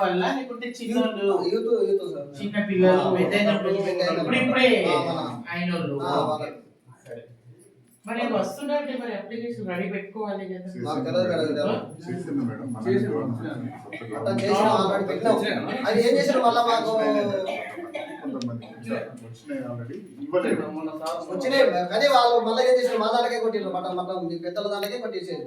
వాళ్ళ లేకుంటే చిన్నోళ్ళు? యూత్ యూత్ సార్ చిన్న పిల్లలు. ఇప్పుడు ఇప్పుడే. సరే. మరి వస్తుందంటే మరి అప్లికేషన్ రెడీ పెట్టుకోవాలి కదా. తెలియదు. చేసింది మేడం. అట్లా ఆల్రెడీ అది ఏం చేశారు మళ్ళా మాకు? కొంతమంది వచ్చినాయి. కానీ వాళ్ళు మళ్ళీ ఏం చేశారు? మా దానికే కొట్టిండ్రు మటన్ మటన్ మీ పెద్దల దానికే కొట్టేసారు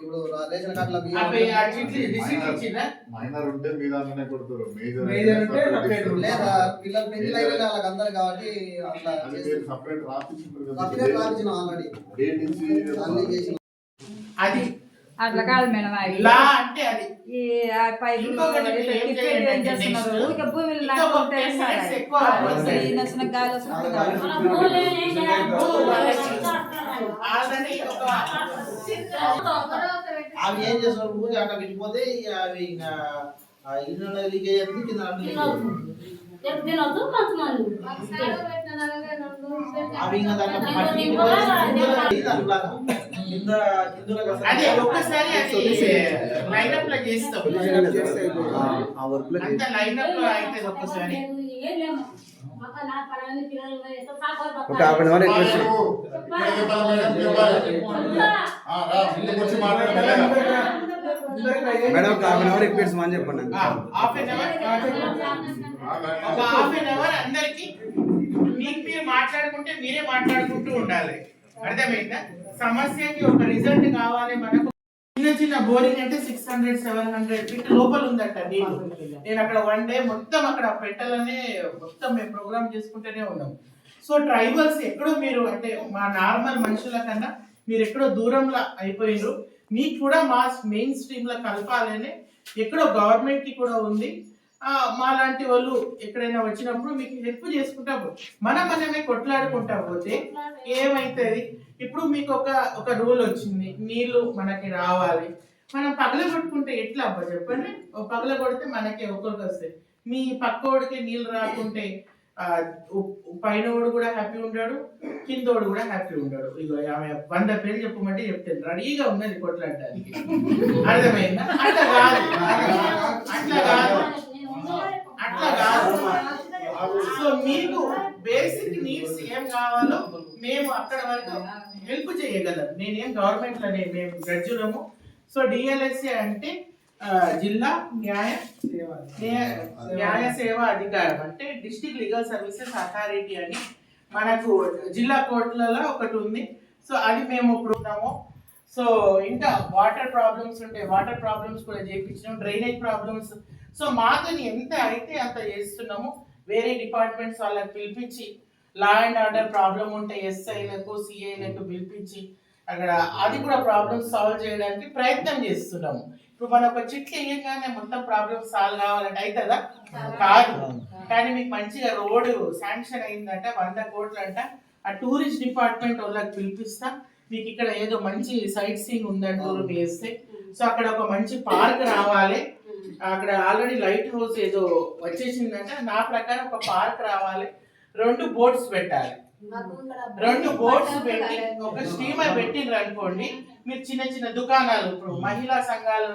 ఇప్పుడు రేషన్ కార్డుల ఆ పే- ఆ బియ్యం చీటీ రిసీట్ ఇచ్చిందా మైనర్ ఉంటే మీ దాంట్లోనే కొడుతారు. మేజర్ Major ఉంటే separate లేదా పిల్లలు పెళ్ళి అయిపోయిన వాళ్ళకి అందరు కాబట్టి అట్లా అది చేసి మీరు సపరేట్ రాపించారు సపరేట్ రాపించిన ఆల్రెడీ. డేట్ ఇచ్చి అన్ని చేసిన. అది. అట్లా కాదు మేడం అవి లా అంటే అది. ఈ ఆ పైపులు ఇంకొకటి మీరు ఏం టికెట్ చేయండి ఏం అంటే చేస్తున్నారు? next ఇక భూమిలో ఇంకా నాకు ఒక 10 minutes ఎక్కువ వస్తాయి. నచ్చిన గాలి వస్తుంది. అవి ఏం చేస్తారు ఊరి అక్కడ ఇక అవి ఇంకా ఇల్లు లీక్ అయ్యేది కింద అడ్డు leak అవుతుంది. తినొద్దు మంచి అవి ఇంకా దాంట్లో అదే ఒక్కసారి అది లైనప్లో చేస్తాం ఆ వర్క్లో అంత లైనప్లో అయితే ఒక్కసారి ఒక హాఫ్ అన్ అవర్ ఎక్కువ చేస్తాం. వచ్చి మాట్లాడలేదు మేడం ఒక హాఫ్ అన్ అవర్ ఎక్కువ చెప్పండి. An hour. ఒక హాఫ్ అన్ అవర్ అందరికి మీకు మీరు మాట్లాడుకుంటే మీరే మాట్లాడుకుంటూ ఉండాలి. అర్థమైందా? సమస్యకి ఒక రిజల్ట్ కావాలి మనకు చిన్న చిన్న బోరింగ్ అంటే six hundred seven hundred feet లోపల ఉందట నీళ్ళు. నేను అక్కడ వన్ డే మొత్తం అక్కడ పెట్టాలనే మొత్తం మేము ప్రోగ్రామ్ చేసుకుంటూనే ఉన్నాం. సో ట్రైబల్స్ ఎక్కడో మీరు అంటే మా నార్మల్ మనుషుల కన్నా మీరు ఎక్కడో దూరంలో అయిపోయినారు మీకు కూడా మా మెయిన్ స్ట్రీమ్లో కలపాలని ఎక్కడో గవర్నమెంట్కి కూడా ఉంది. మా లాంటి వాళ్ళు ఎక్కడైనా వచ్చినప్పుడు మీకు హెల్ప్ చేసుకుంటా పో- మనం మనమే కొట్లాడుకుంటా పోతే ఏమైతుంది? ఇప్పుడు మీకు ఒక ఒక రూల్ వచ్చింది. నీళ్ళు మనకి రావాలి. మనం పగల కొట్టుకుంటే ఎట్లా అబ్బా చెప్పండి? పగల కొడితే మనకి ఒకరికి వస్తాయి. మీ పక్కోడికి నీళ్ళు రాకుంటే పైన పైనోడు కూడా హ్యాపీ ఉంటాడు కిందోడు కూడా హ్యాపీ ఉంటాడు ఇగో ఆమె వంద పేర్లు చెప్పమంటే చెప్తాను రెడీగా ఉన్నది కొట్లాడటానికి. అర్థమైందా? అట్లా కాదు అట్లా కాదు సో మీకు బేసిక్ నీడ్స్ ఏం కావాలో మేము అక్కడ వరకు హెల్ప్ చేయగలం. నేనేం గవర్నమెంట్లోనే మేము జడ్జులము సో డిఎల్ఎస్ఏ అంటే జిల్లా న్యాయ న్యాయ- న్యాయ సేవా అధికారం అంటే డిస్టిక్ లీగల్ సర్వీసెస్ అథారిటీ అని మనకు జిల్లా కోర్టులలో ఒకటి ఉంది. సో అది మేము ఇప్పుడు ఉన్నాము. సో ఇంకా వాటర్ ప్రాబ్లమ్స్ ఉంటే వాటర్ ప్రాబ్లమ్స్ కూడా చేయించినాం డ్రైనేజ్ ప్రాబ్లమ్స్. సో మాతో ఎంత అయితే అంత చేస్తున్నాము వేరే డిపార్ట్మెంట్స్ వాళ్ళకి పిలిపించి లా అండ్ ఆర్డర్ ప్రాబ్లం ఉంటే ఎస్ఐలకు సిఐలకు పిలిపించి అక్కడ అది కూడా ప్రాబ్లమ్ సాల్వ్ చేయడానికి ప్రయత్నం చేస్తున్నాము. ఇప్పుడు మనం ఒక చిట్లు వేయగానే మొత్తం ప్రాబ్లమ్ సాల్వ్ కావాలంటే అవుతుందా కాదు. కానీ మీకు మంచిగా రోడ్డు శాంక్షన్ అయిందంట వంద కోట్లు అంట ఆ టూరిస్ట్ డిపార్ట్మెంట్ వాళ్ళకి పిలిపిస్తా. మీకు ఇక్కడ ఏదో మంచి సైట్ సీన్ ఉందంటారు వేస్తే సో అక్కడ ఒక మంచి పార్క్ రావాలి. అక్కడ ఆల్రెడీ లైట్ హౌస్ ఏదో వచ్చేసిందంటే. నా ప్రకారం ఒక పార్క్ రావాలి. రెండు బోట్స్ పెట్టాలి. రెండు బోట్స్ పెట్టి ఒక స్టీమర్ పెట్టిండ్రు అనుకోండి మీరు చిన్న చిన్న దుకాణాలు ఇప్పుడు మహిళా సంఘాలు